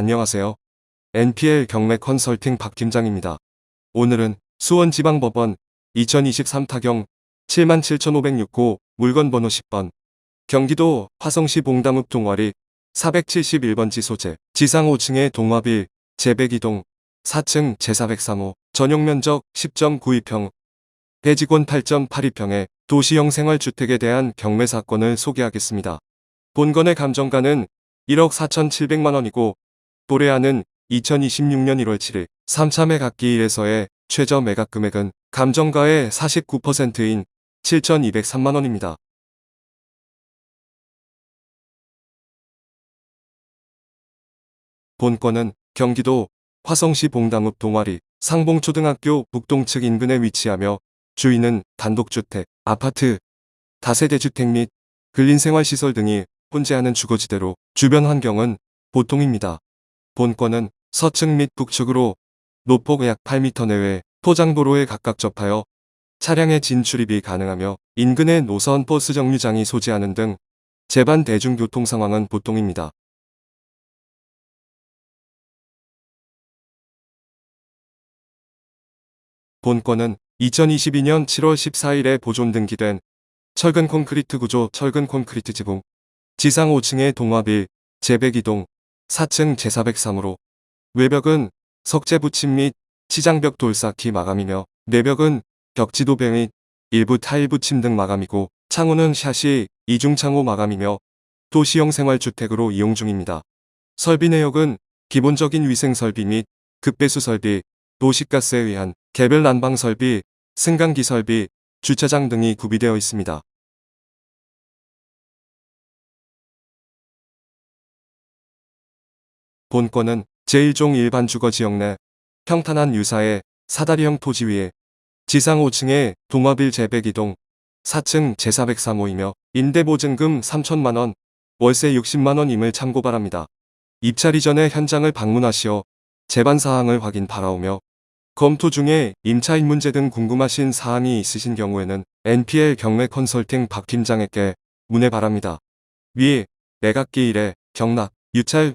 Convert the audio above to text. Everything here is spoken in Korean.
안녕하세요. NPL 경매 컨설팅 박 팀장입니다. 오늘은 수원지방법원 2023 타경 77,506호 물건 번호 10번 경기도 화성시 봉담읍 동화리 471번지 소재 지상 5층의 동화빌 재배기동 4층 제403호 전용 면적 10.92평 대직원 8.82평의 도시형 생활주택에 대한 경매 사건을 소개하겠습니다. 본건의 감정가는 1억 4,700만 원이고 도래하는 2026년 1월 7일 3차 매각기 1에서의 최저 매각 금액은 감정가의 49%인 7,203만 원입니다. 본건은 경기도 화성시 봉담읍 동아리 상봉초등학교 북동측 인근에 위치하며 주인은 단독주택, 아파트, 다세대주택 및 근린생활시설 등이 혼재하는 주거지대로 주변 환경은 보통입니다. 본건은 서측 및 북측으로 노폭 약 8m 내외 포장도로에 각각 접하여 차량의 진출입이 가능하며 인근의 노선 버스 정류장이 소지하는 등 제반 대중교통 상황은 보통입니다. 본건은 2022년 7월 14일에 보존 등기된 철근 콘크리트 구조 철근 콘크리트 지붕 지상 5층의 동화빌 재배기동 4층 제403으로 외벽은 석재 붙임 및 치장벽 돌쌓기 마감이며 내벽은 벽지도배 및 일부 타일 붙임 등 마감이고 창호는 샷이 이중창호 마감이며 도시형 생활주택으로 이용 중입니다. 설비 내역은 기본적인 위생 설비 및 급배수 설비, 도시가스에 의한 개별 난방 설비, 승강기 설비, 주차장 등이 구비되어 있습니다. 본건은 제1종 일반 주거 지역 내 평탄한 유사의 사다리형 토지 위에 지상 5층에 동화빌 재배기동 4층 제403호이며 임대보증금 3천만원, 월세 60만원임을 참고 바랍니다. 입찰 이 전에 현장을 방문하시어 재반 사항을 확인 바라오며 검토 중에 임차인 문제 등 궁금하신 사항이 있으신 경우에는 NPL 경매 컨설팅 박 팀장에게 문의 바랍니다. 위 매각기 일에 경락, 유찰